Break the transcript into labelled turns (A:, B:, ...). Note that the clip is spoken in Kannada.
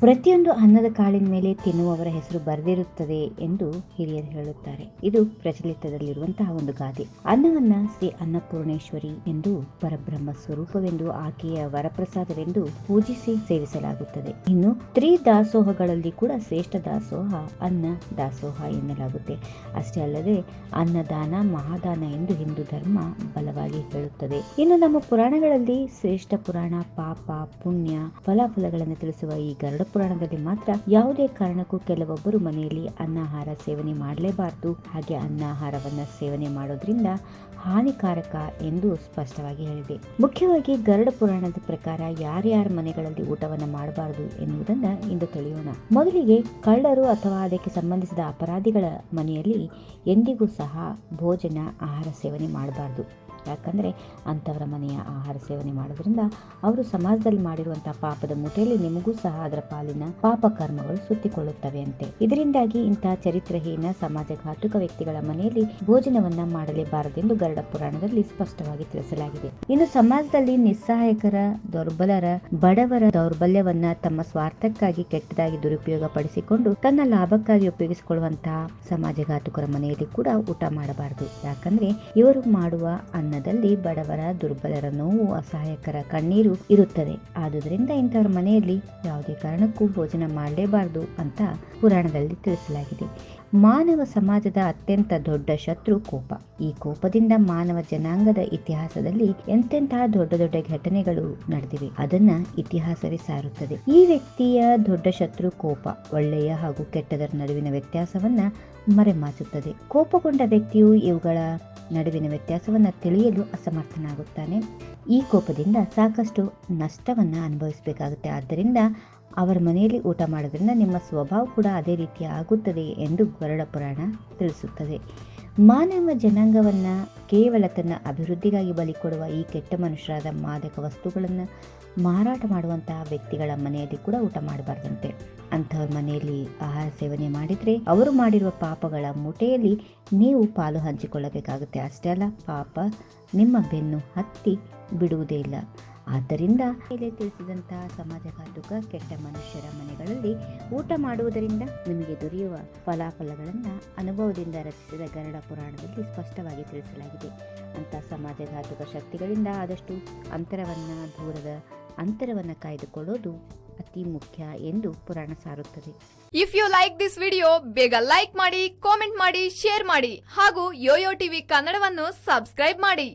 A: ಪ್ರತಿಯೊಂದು ಅನ್ನದ ಕಾಳಿನ ಮೇಲೆ ತಿನ್ನುವವರ ಹೆಸರು ಬರೆದಿರುತ್ತದೆ ಎಂದು ಹಿರಿಯರು ಹೇಳುತ್ತಾರೆ. ಇದು ಪ್ರಚಲಿತದಲ್ಲಿರುವಂತಹ ಒಂದು ಗಾದೆ. ಅನ್ನವನ್ನ ಶ್ರೀ ಅನ್ನಪೂರ್ಣೇಶ್ವರಿ ಎಂದು ಪರಬ್ರಹ್ಮ ಸ್ವರೂಪವೆಂದು ಆಕೆಯ ವರಪ್ರಸಾದವೆಂದು ಪೂಜಿಸಿ ಸೇವಿಸಲಾಗುತ್ತದೆ. ಇನ್ನು ತ್ರಿ ದಾಸೋಹಗಳಲ್ಲಿ ಕೂಡ ಶ್ರೇಷ್ಠ ದಾಸೋಹ ಅನ್ನ ದಾಸೋಹ ಎನ್ನಲಾಗುತ್ತೆ. ಅಷ್ಟೇ ಅಲ್ಲದೆ ಅನ್ನದಾನ ಮಹಾದಾನ ಎಂದು ಹಿಂದೂ ಧರ್ಮ ಬಲವಾಗಿ ಹೇಳುತ್ತದೆ. ಇನ್ನು ನಮ್ಮ ಪುರಾಣಗಳಲ್ಲಿ ಶ್ರೇಷ್ಠ ಪುರಾಣ, ಪಾಪ, ಪುಣ್ಯ, ಫಲಾಫಲಗಳನ್ನು ತಿಳಿಸುವ ಈ ಗರುಡ ಪುರಾಣದಲ್ಲಿ ಮಾತ್ರ ಯಾವುದೇ ಕಾರಣಕ್ಕೂ ಕೆಲವೊಬ್ಬರು ಮನೆಯಲ್ಲಿ ಅನ್ನಾಹಾರ ಸೇವನೆ ಮಾಡಲೇಬಾರದು. ಹಾಗೆ ಅನ್ನಾಹಾರವನ್ನ ಸೇವನೆ ಮಾಡೋದ್ರಿಂದ ಹಾನಿಕಾರಕ ಎಂದು ಸ್ಪಷ್ಟವಾಗಿ ಹೇಳಿದೆ. ಮುಖ್ಯವಾಗಿ ಗರುಡ ಪುರಾಣದ ಪ್ರಕಾರ ಯಾರ್ಯಾರ ಮನೆಗಳಲ್ಲಿ ಊಟವನ್ನು ಮಾಡಬಾರದು ಎನ್ನುವುದನ್ನ ಇಂದು ತಿಳಿಯೋಣ. ಮೊದಲಿಗೆ ಕಳ್ಳರು ಅಥವಾ ಅದಕ್ಕೆ ಸಂಬಂಧಿಸಿದ ಅಪರಾಧಿಗಳ ಮನೆಯಲ್ಲಿ ಎಂದಿಗೂ ಸಹ ಭೋಜನ, ಆಹಾರ ಸೇವನೆ ಮಾಡಬಾರದು. ಯಾಕಂದ್ರೆ ಅಂಥವರ ಮನೆಯ ಆಹಾರ ಸೇವನೆ ಮಾಡೋದ್ರಿಂದ ಅವರು ಸಮಾಜದಲ್ಲಿ ಮಾಡಿರುವಂತಹ ಪಾಪದ ಮುಠೆಯಲ್ಲಿ ನಿಮಗೂ ಸಹ ಅದರ ಪಾಲಿನ ಪಾಪ ಕರ್ಮಗಳು ಸುತ್ತಿಕೊಳ್ಳುತ್ತವೆ ಅಂತೆ. ಇದರಿಂದಾಗಿ ಇಂತಹ ಚರಿತ್ರಹೀನ ಸಮಾಜ ಘಾತುಕ ವ್ಯಕ್ತಿಗಳ ಮನೆಯಲ್ಲಿ ಭೋಜನವನ್ನ ಮಾಡಲೇಬಾರದೆಂದು ಗರುಡ ಪುರಾಣದಲ್ಲಿ ಸ್ಪಷ್ಟವಾಗಿ ತಿಳಿಸಲಾಗಿದೆ. ಇನ್ನು ಸಮಾಜದಲ್ಲಿ ನಿಸ್ಸಹಾಯಕರ, ದುರ್ಬಲರ, ಬಡವರ ದೌರ್ಬಲ್ಯವನ್ನ ತಮ್ಮ ಸ್ವಾರ್ಥಕ್ಕಾಗಿ ಕೆಟ್ಟದಾಗಿ ದುರುಪಯೋಗ ಪಡಿಸಿಕೊಂಡು ತನ್ನ ಲಾಭಕ್ಕಾಗಿ ಉಪಯೋಗಿಸಿಕೊಳ್ಳುವಂತಹ ಸಮಾಜ ಘಾತುಕರ ಮನೆಯಲ್ಲಿ ಕೂಡ ಊಟ ಮಾಡಬಾರದು. ಯಾಕಂದ್ರೆ ಇವರು ಮಾಡುವ ಅನ್ನದಲ್ಲಿ ಬಡವರ ದುರ್ಬಲರ ನೋವು, ಅಸಹಾಯಕರ ಕಣ್ಣೀರು ಇರುತ್ತದೆ. ಆದುದರಿಂದ ಇಂಥವರ ಮನೆಯಲ್ಲಿ ಯಾವುದೇ ಕಾರಣಕ್ಕೂ ಭೋಜನ ಮಾಡಲೇಬಾರದು ಅಂತ ಪುರಾಣದಲ್ಲಿ ತಿಳಿಸಲಾಗಿದೆ. ಮಾನವ ಸಮಾಜದ ಅತ್ಯಂತ ದೊಡ್ಡ ಶತ್ರು ಕೋಪ. ಈ ಕೋಪದಿಂದ ಮಾನವ ಜನಾಂಗದ ಇತಿಹಾಸದಲ್ಲಿ ಎಂತೆಂತಹ ದೊಡ್ಡ ದೊಡ್ಡ ಘಟನೆಗಳು ನಡೆದಿವೆ, ಅದನ್ನ ಇತಿಹಾಸವೇ ಸಾರುತ್ತದೆ. ಈ ವ್ಯಕ್ತಿಯ ದೊಡ್ಡ ಶತ್ರು ಕೋಪ ಒಳ್ಳೆಯ ಹಾಗೂ ಕೆಟ್ಟದರ ನಡುವಿನ ವ್ಯತ್ಯಾಸವನ್ನ ಮರೆಮಾಚುತ್ತದೆ. ಕೋಪಗೊಂಡ ವ್ಯಕ್ತಿಯು ಇವುಗಳ ನಡುವಿನ ವ್ಯತ್ಯಾಸವನ್ನು ತಿಳಿಯಲು ಅಸಮರ್ಥನಾಗುತ್ತಾನೆ. ಈ ಕೋಪದಿಂದ ಸಾಕಷ್ಟು ನಷ್ಟವನ್ನು ಅನುಭವಿಸಬೇಕಾಗುತ್ತೆ. ಆದ್ದರಿಂದ ಅವರ ಮನೆಯಲ್ಲಿ ಊಟ ಮಾಡೋದ್ರಿಂದ ನಿಮ್ಮ ಸ್ವಭಾವ ಕೂಡ ಅದೇ ರೀತಿ ಆಗುತ್ತದೆ ಎಂದು ಗರುಡ ಪುರಾಣ ತಿಳಿಸುತ್ತದೆ. ಮಾನವ ಜನಾಂಗವನ್ನ ಕೇವಲ ತನ್ನ ಅಭಿವೃದ್ಧಿಗಾಗಿ ಬಲಿ ಕೊಡುವ ಈ ಕೆಟ್ಟ ಮನುಷ್ಯರಾದ ಮಾದಕ ವಸ್ತುಗಳನ್ನು ಮಾರಾಟ ಮಾಡುವಂತಹ ವ್ಯಕ್ತಿಗಳ ಮನೆಯಲ್ಲಿ ಕೂಡ ಊಟ ಮಾಡಬಾರ್ದಂತೆ. ಅಂಥವ್ರ ಮನೆಯಲ್ಲಿ ಆಹಾರ ಸೇವನೆ ಮಾಡಿದರೆ ಅವರು ಮಾಡಿರುವ ಪಾಪಗಳ ಮುಟೆಯಲ್ಲಿ ನೀವು ಪಾಲು ಹಂಚಿಕೊಳ್ಳಬೇಕಾಗುತ್ತೆ. ಅಷ್ಟೇ ಅಲ್ಲ, ಪಾಪ ನಿಮ್ಮ ಬೆನ್ನು ಹತ್ತಿ ಬಿಡುವುದೇ ಇಲ್ಲ. ಆದ್ದರಿಂದ ಮೇಲೆ ತಿಳಿಸಿದಂತಹ ಸಮಾಜಘಾತುಕ ಕೆಟ್ಟ ಮನುಷ್ಯರ ಮನೆಗಳಲ್ಲಿ ಊಟ ಮಾಡುವುದರಿಂದ ನಿಮಗೆ ದೊರೆಯುವ ಫಲಾಫಲಗಳನ್ನು ಅನುಭವದಿಂದ ರಚಿಸಿದ ಗರುಡ ಪುರಾಣದಲ್ಲಿ ಸ್ಪಷ್ಟವಾಗಿ ತಿಳಿಸಲಾಗಿದೆ. ಅಂತ ಸಮಾಜಘಾತುಕ ಶಕ್ತಿಗಳಿಂದ ಆದಷ್ಟು ಅಂತರವನ್ನು, ದೂರದ ಅಂತರವನ್ನು ಕಾಯ್ದುಕೊಳ್ಳೋದು ಅತಿ ಮುಖ್ಯ ಎಂದು ಪುರಾಣ ಸಾರುತ್ತದೆ.
B: If you like this video ಬೇಗ ಲೈಕ್ ಮಾಡಿ ಕಾಮೆಂಟ್ ಮಾಡಿ ಶೇರ್ ಮಾಡಿ ಹಾಗೂ ಯೋಯೋ ಟಿವಿ ಕನ್ನಡವನ್ನು ಸಬ್ಸ್ಕ್ರೈಬ್ ಮಾಡಿ.